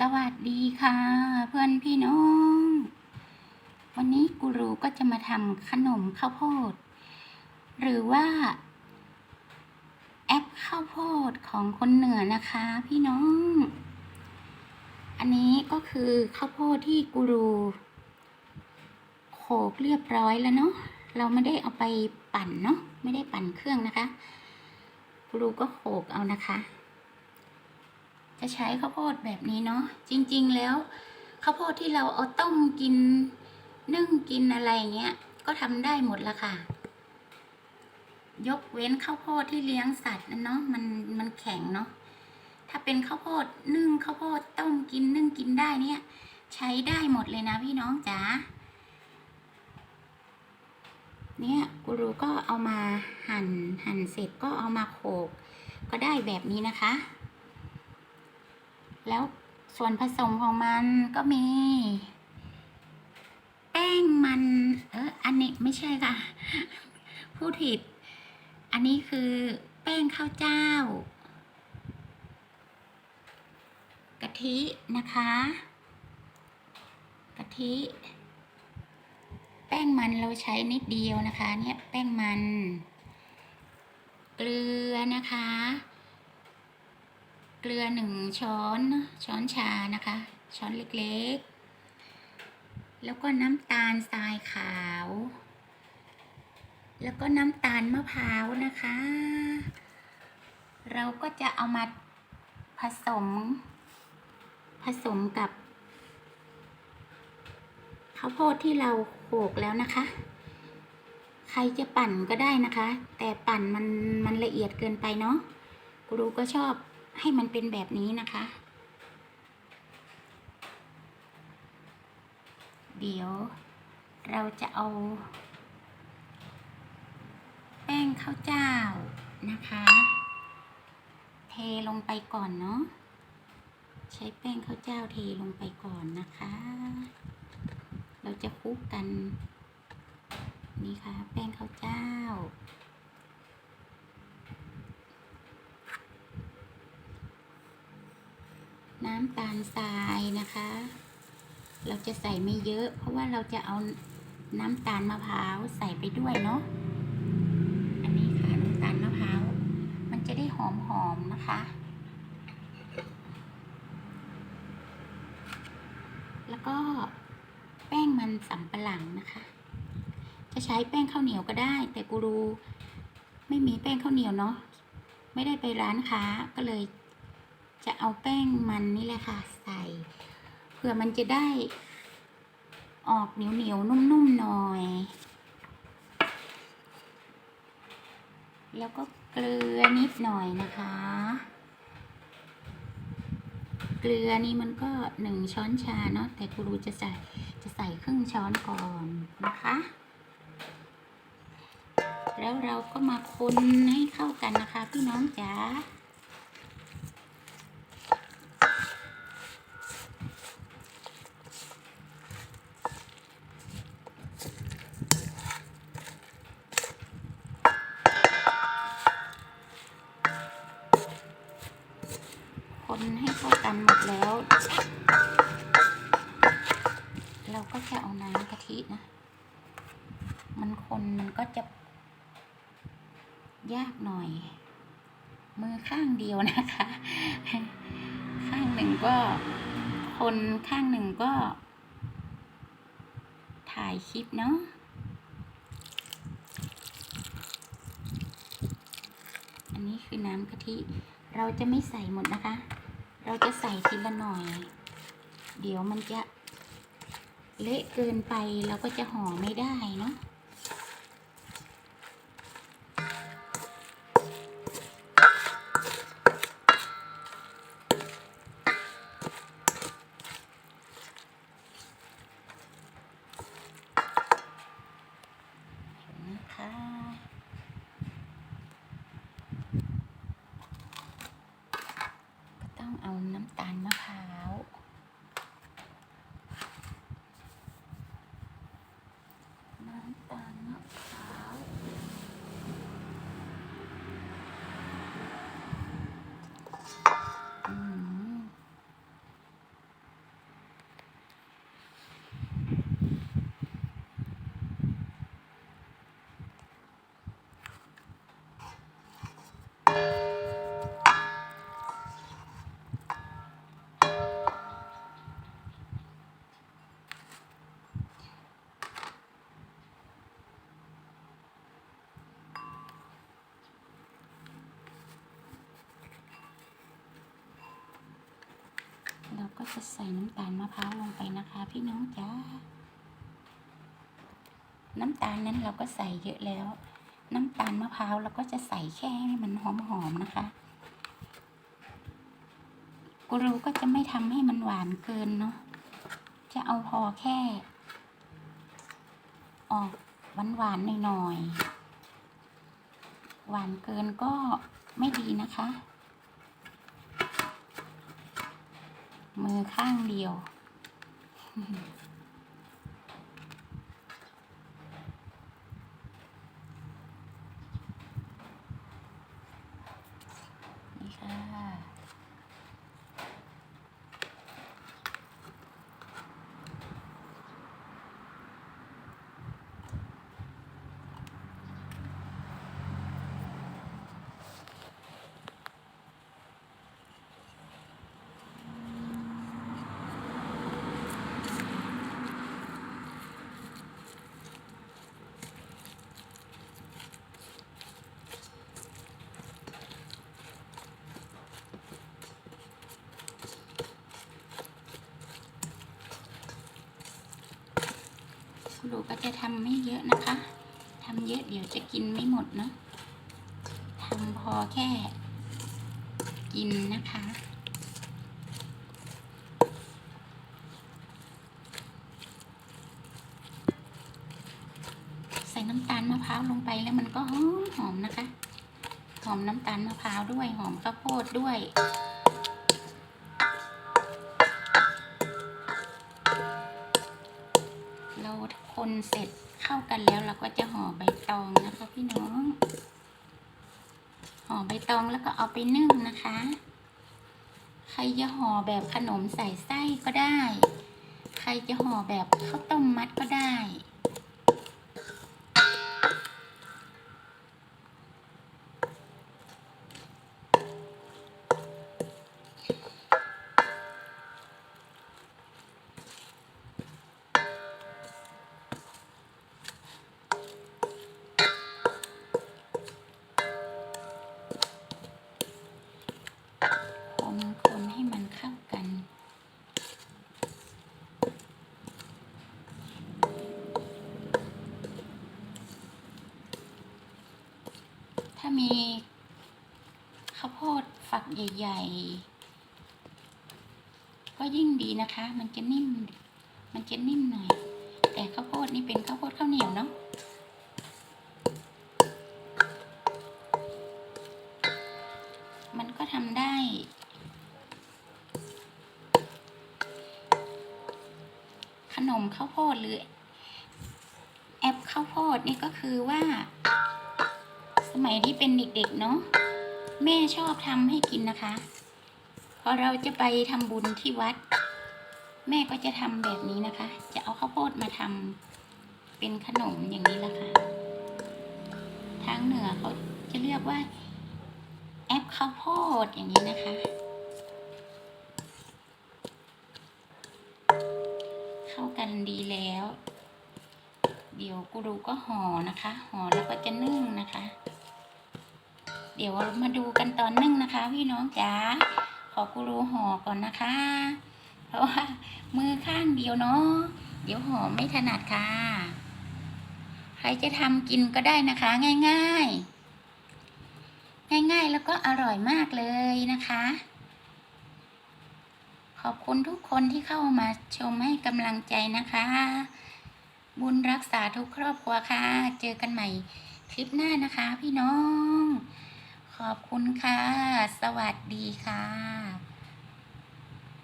สวัสดีค่ะ เพื่อนพี่น้อง วันนี้กูรูก็จะมาทำขนมข้าวโพด หรือว่า แอปข้าวโพดของคนเหนือนะคะ พี่น้อง อันนี้ก็คือข้าวโพดที่กูรูโขกเรียบร้อยแล้วเนาะเราไม่ได้เอาไปปั่นเนาะไม่ได้ปั่นเครื่องนะคะกูรูก็โขกเอานะคะ จะใช้ข้าวโพดแบบนี้เนาะจริง ๆ แล้วข้าวโพดที่เราเอาต้มกินนึ่งกินอะไรเงี้ย ก็ทำได้หมดละค่ะ ยกเว้นข้าวโพดที่เลี้ยงสัตว์นะเนาะมันมันแข็งเนาะถ้าเป็นข้าวโพดนึ่งข้าวโพดต้มกินนึ่งกินได้เนี่ย ใช้ได้หมดเลยนะพี่น้องจ๋าเนี่ยกูรูก็เอามาหั่นหั่นเสร็จก็เอามาโขกก็ได้แบบนี้นะคะ แล้วส่วนผสมของมันก็มี แป้งมัน เอออันนี้ไม่ใช่ค่ะพูดผิด อันนี้คือแป้งข้าวเจ้ากะทินะคะ กะทิ แป้งมันเราใช้นิดเดียวนะคะ เนี่ยแป้งมัน เกลือนะคะ เกลือหนึ่งช้อนช้อนชานะคะ ช้อนเล็กๆ แล้วก็น้ำตาลทรายขาว แล้วก็น้ำตาลมะพร้าวนะคะ เราก็จะเอามาผสม ผสมกับข้าวโพดที่เราโขลกแล้วนะคะ ใครจะปั่นก็ได้นะคะ แต่ปั่นมันมันละเอียดเกินไปเนาะกูรูก็ชอบ ให้มันเป็นแบบนี้นะคะ เดี๋ยวเราจะเอา แป้งข้าวเจ้านะคะ เทลงไปก่อนเนาะใช้แป้งข้าวเจ้าเทลงไปก่อนนะคะ เราจะคลุกกัน นี่ค่ะ แป้งข้าวเจ้า น้ำตาลทรายนะคะ เราจะใส่ไม่เยอะ เพราะว่าเราจะเอาน้ำตาลมะพร้าวใส่ไปด้วยเนาะ อันนี้ค่ะน้ำตาลมะพร้าว มันจะได้หอมๆนะคะ แล้วก็แป้งมันสำปะหลังนะคะ จะใช้แป้งข้าวเหนียวก็ได้ แต่กูรูไม่มีแป้งข้าวเหนียวเนาะ ไม่ได้ไปร้านค้าก็เลย จะเอาแป้งมันนี่แหละค่ะ ใส่ เพื่อมันจะได้ออกเหนียวเหนียวนุ่มๆหน่อย แล้วก็เกลือนิดหน่อยนะคะ เกลือนี่มันก็หนึ่งช้อนชาเนาะแต่กูรูจะใส่จะใส่ครึ่งช้อนก่อนนะคะ แล้วเราก็มาคนให้เข้ากันนะคะพี่น้องจ๋า คน ให้เข้ากันหมดแล้ว เราก็จะเอาน้ำกะทินะ มันคนมันก็จะ ยากหน่อย มือข้างเดียวนะคะ ข้างหนึ่งก็ คนข้างหนึ่งก็ ถ่ายคลิปเนาะอันนี้คือน้ำกะทิ เราจะไม่ใส่หมดนะคะ เราจะใส่ทีละหน่อย เดี๋ยวมันจะเละเกินไปเราก็จะห่อไม่ได้เนาะนะคะ ก็ต้องเอาน้ำตาลมะพร้าว น้ำตาลมะพร้าว อืม จะใส่น้ำตาลมะพร้าวลงไปนะคะพี่น้องจ้า น้ำตาลนั้นเราก็ใส่เยอะแล้ว น้ำตาลมะพร้าวเราก็จะใส่แค่ให้มันหอมๆนะคะกูรูก็จะไม่ทำให้มันหวานเกินเนาะ จะเอาพอแค่ ออกหวานๆหน่อยๆ หวานเกินก็ไม่ดีนะคะ มือข้างเดียว นี่ค่ะูก็จะทำไม่เยอะนะคะทำเยอะเดี๋ยวจะกินไม่หมดเนอะทำพอแค่กินนะคะใส่น้ำตาลมะพร้าวลงไปแล้วมันก็หอมหอมนะคะ หอมน้ำตาลมะพร้าวด้วยหอมข้าวโพดด้วย คนเสร็จเข้ากันแล้วเราก็จะห่อใบตองนะคะพี่น้อง ห่อใบตองแล้วก็เอาไปนึ่งนะคะ ใครจะห่อแบบขนมใส่ไส้ก็ได้ ใครจะห่อแบบข้าวต้มมัดก็ได้ คนคนให้มันเข้ากัน ถ้ามีข้าวโพดฝัก ใหญ่ ๆ ก็ยิ่งดีนะคะ มันจะนิ่ม มันจะนิ่มหน่อย แต่ข้าวโพดนี่เป็นข้าวโพดข้าวเหนียวเนาะมันก็ทำได้ ขนมข้าวโพดหรือ แอปข้าวโพดนี่ก็คือว่า สมัยที่เป็นเด็กๆเนาะ แม่ชอบทำให้กินนะคะ พอเราจะไปทำบุญที่วัด แม่ก็จะทำแบบนี้นะคะ จะเอาข้าวโพดมาทำเป็นขนมอย่างนี้ละค่ะ ทางเหนือเขาจะเรียกว่า แอปข้าวโพดอย่างนี้นะคะเข้ากันดีแล้ว เดี๋ยวกูรูก็ห่อนะคะ ห่อแล้วก็จะนึ่งนะคะ เดี๋ยวมาดูกันตอนนึ่งนะคะ พี่น้องจ๋าขอกูรูห่อก่อนนะคะ เพราะว่ามือข้างเดียวเนาะเดี๋ยวห่อไม่ถนัดค่ะ ใครจะทำกินก็ได้นะคะ ง่าย ๆ ง่ายๆแล้วก็อร่อยมากเลยนะคะ ขอบคุณทุกคนที่เข้ามาชมให้กำลังใจนะคะ บุญรักษาทุกครอบครัวค่ะ เจอกันใหม่คลิปหน้านะคะพี่น้อง ขอบคุณค่ะ สวัสดีค่ะ